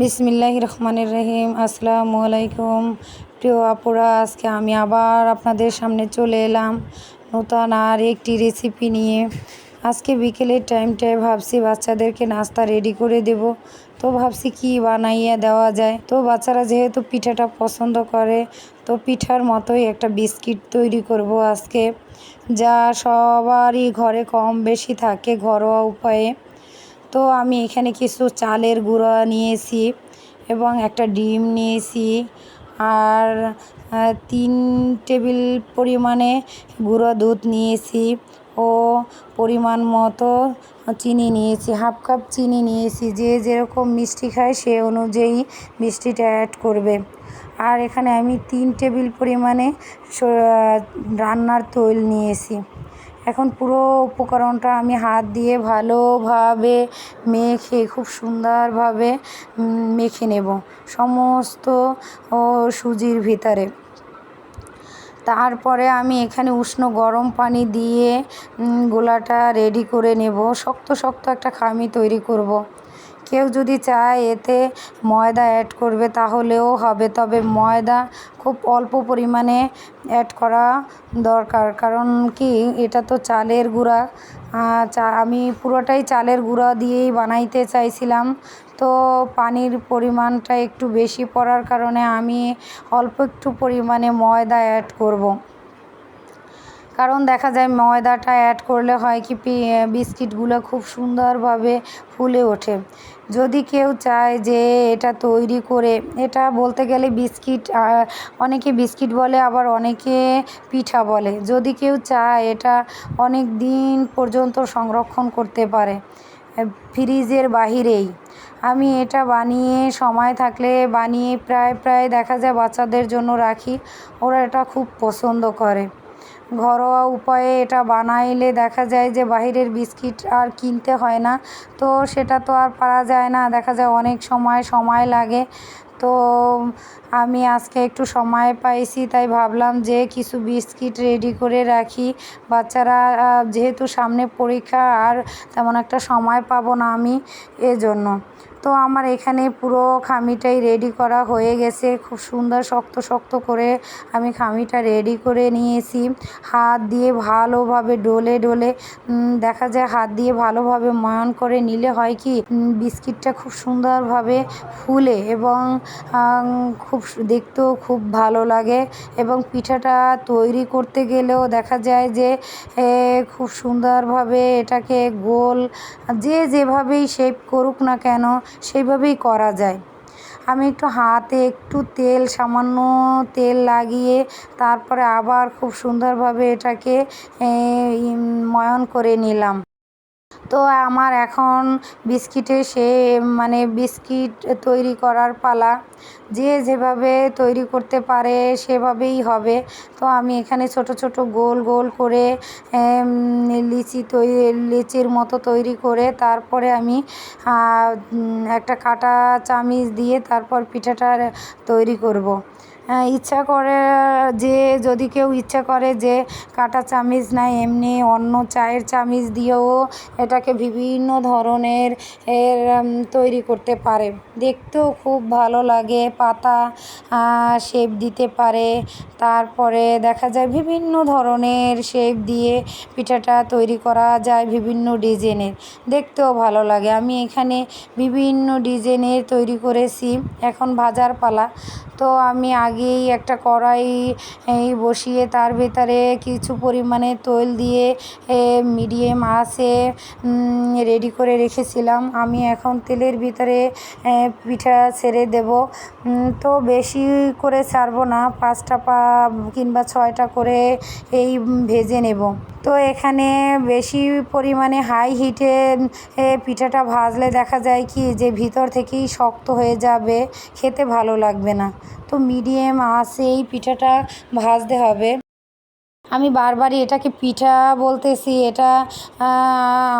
বিসমিল্লাহ রহমানের রহিম। আসসালামু আলাইকুম। প্রিয় আপুরা, আজকে আমি আবার আপনাদের সামনে চলে এলাম নতুন আর একটি রেসিপি নিয়ে। আজকে বিকেলের টাইমটায় ভাবছি বাচ্চাদেরকে নাস্তা রেডি করে দেব। তো ভাবছি কি বানাইয়া দেওয়া যায়? তো বাচ্চারা যেহেতু পিঠাটা পছন্দ করে, তো পিঠার মতোই একটা বিস্কিট তৈরি করব আজকে। যা সবারই ঘরে কম বেশি থাকে ঘরোয়া উপায়ে। তো আমি এখানে কিছু চালের গুঁড়া নিয়েছি এবং একটা ডিম নিয়েছি আর তিন টেবিল পরিমাণে গুঁড়ো দুধ নিয়েছি ও পরিমাণ মতো চিনি নিয়েছি, হাফ কাপ চিনি নিয়েছি, যে যেরকম মিষ্টি খায় সে অনুযায়ী মিষ্টিটা অ্যাড করবে। আর এখানে আমি তিন টেবিল পরিমাণে রান্নার তৈল নিয়েছি। এখন পুরো উপকরণটা আমি হাত দিয়ে ভালোভাবে মেখে, খুব সুন্দরভাবে মেখে নেব সমস্ত, ও, সুজির ভিতরে তারপরে আমি এখানে উষ্ণ গরম পানি দিয়ে গোলাটা রেডি করে নেব শক্ত শক্ত একটা খামি তৈরি করব। কেউ যদি চায় এতে ময়দা অ্যাড করবে তাহলেও হবে। তবে ময়দা খুব অল্প পরিমাণে অ্যাড করা দরকার। কারণ কি, এটা তো চালের গুঁড়া। চা, আমি পুরোটাই চালের গুঁড়া দিয়েই বানাইতে চাইছিলাম। তো পানির পরিমাণটা একটু বেশি পড়ার কারণে আমি অল্প একটু পরিমাণে ময়দা অ্যাড করব। কারণ দেখা যায় ময়দাটা অ্যাড করলে হয় কি বিস্কিটগুলো খুব সুন্দরভাবে ফুলে ওঠে। যদি কেউ চায় যে এটা তৈরি করে, এটা বলতে গেলে বিস্কিট অনেকে বিস্কিট বলে, আবার অনেকে পিঠা বলে। যদি কেউ চায় এটা অনেক দিন পর্যন্ত সংরক্ষণ করতে পারে ফ্রিজের বাহিরেই। আমি এটা বানিয়ে, সময় থাকলে বানিয়ে প্রায় প্রায় দেখা যায় বাচ্চাদের জন্য রাখি, ওরা এটা খুব পছন্দ করে। ঘরোয়া উপায়ে এটা বানাইলে দেখা যায় যে বাহিরের বিস্কিট আর কিনতে হয় না। তো সেটা তো আর পারা যায় না। দেখা যায় অনেক সময় সময় লাগে। তো আমি আজকে একটু সময় পাইছি, তাই ভাবলাম যে কিছু বিস্কিট রেডি করে রাখি। বাচ্চারা যেহেতু সামনে পরীক্ষা, আর তেমন একটা সময় পাবো না আমি এজন্য। তো আমার এখানে পুরো খামিটাই রেডি করা হয়ে গেছে। খুব সুন্দর শক্ত শক্ত করে আমি খামিটা রেডি করে নিয়েছি। হাত দিয়ে ভালোভাবে ডলে ডলে দেখা যায় হাত দিয়ে ভালোভাবে ময়ন করে নিলে হয় কি বিস্কিটটা খুব সুন্দরভাবে ফুলে এবং খুব দেখতেও খুব ভালো লাগে এবং পিঠাটা তৈরি করতে গেলেও দেখা যায় যে খুব সুন্দরভাবে এটাকে গোল, যে যেভাবেই শেপ করুক না কেন সেইভাবেই করা যায়। আমি একটু হাতে একটু তেল, সামান্য তেল লাগিয়ে তারপরে আবার খুব সুন্দরভাবে এটাকে ময়ন করে নিলাম। তো আমার এখন বিস্কিটে সে মানে বিস্কিট তৈরি করার পালা। যে যেভাবে তৈরি করতে পারে সেভাবেই হবে। তো আমি এখানে ছোট ছোট গোল গোল করে লিচি তৈরি লিচির মতো তৈরি করে তারপরে আমি একটা কাটা চামিচ দিয়ে তারপর পিঠাটা তৈরি করব। ইচ্ছা করে, যে যদি কেউ ইচ্ছা করে যে কাঁটা চামিচ না এমনি অন্য চায়ের চামিচ দিয়েও এটাকে বিভিন্ন ধরনের এর তৈরি করতে পারে। দেখতেও খুব ভালো লাগে, পাতা শেপ দিতে পারে। তারপরে দেখা যায় বিভিন্ন ধরনের শেপ দিয়ে পিঠাটা তৈরি করা যায় বিভিন্ন ডিজাইনের। দেখতেও ভালো লাগে। আমি এখানে বিভিন্ন ডিজাইনের তৈরি করেছি। এখন ভাজার পালা। তো আমি আগেই একটা কড়াই বসিয়ে তার ভেতরে কিছু পরিমাণে তৈল দিয়ে মিডিয়াম আঁচে রেডি করে রেখেছিলাম। আমি এখন তেলের ভিতরে পিঠা ছেড়ে দেব। তো বেশি করে ছাড়বো না, পাঁচটা পা কিংবা ছয়টা করে এই ভেজে নেব। তো এখানে বেশি পরিমাণে হাই হিটে পিঠাটা ভাজলে দেখা যায় কি যে ভিতর থেকেই শক্ত হয়ে যাবে, খেতে ভালো লাগবে না। তো মিডিয়াম আঁচে পিঠাটা ভাজতে হবে। আমি বারবারই এটাকে পিঠা বলতেছি, এটা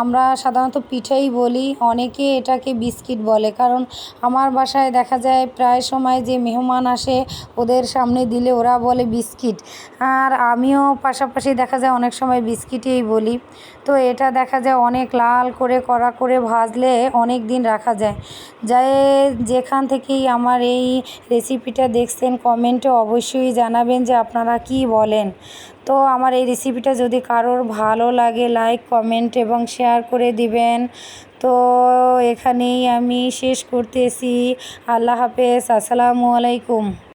আমরা সাধারণত পিঠেই বলি। অনেকে এটাকে বিস্কিট বলে, কারণ আমার বাসায় দেখা যায় প্রায় সময় যে মেহমান আসে, ওদের সামনে দিলে ওরা বলে বিস্কিট। আর আমিও পাশাপাশি দেখা যায় অনেক সময় বিস্কিটেই বলি। তো এটা দেখা যায় অনেক লাল করে, কড়া করে ভাজলে অনেক দিন রাখা যায়। যাই, যেখান থেকেই আমার এই রেসিপিটা দেখছেন কমেন্টে অবশ্যই জানাবেন যে আপনারা কী বলেন। তো আমার এই রেসিপিটা যদি কারোর ভালো লাগে লাইক কমেন্ট এবং শেয়ার করে দিবেন। তো এখানেই আমি শেষ করতেছি। আল্লাহ হাফেজ। আসসালামু আলাইকুম।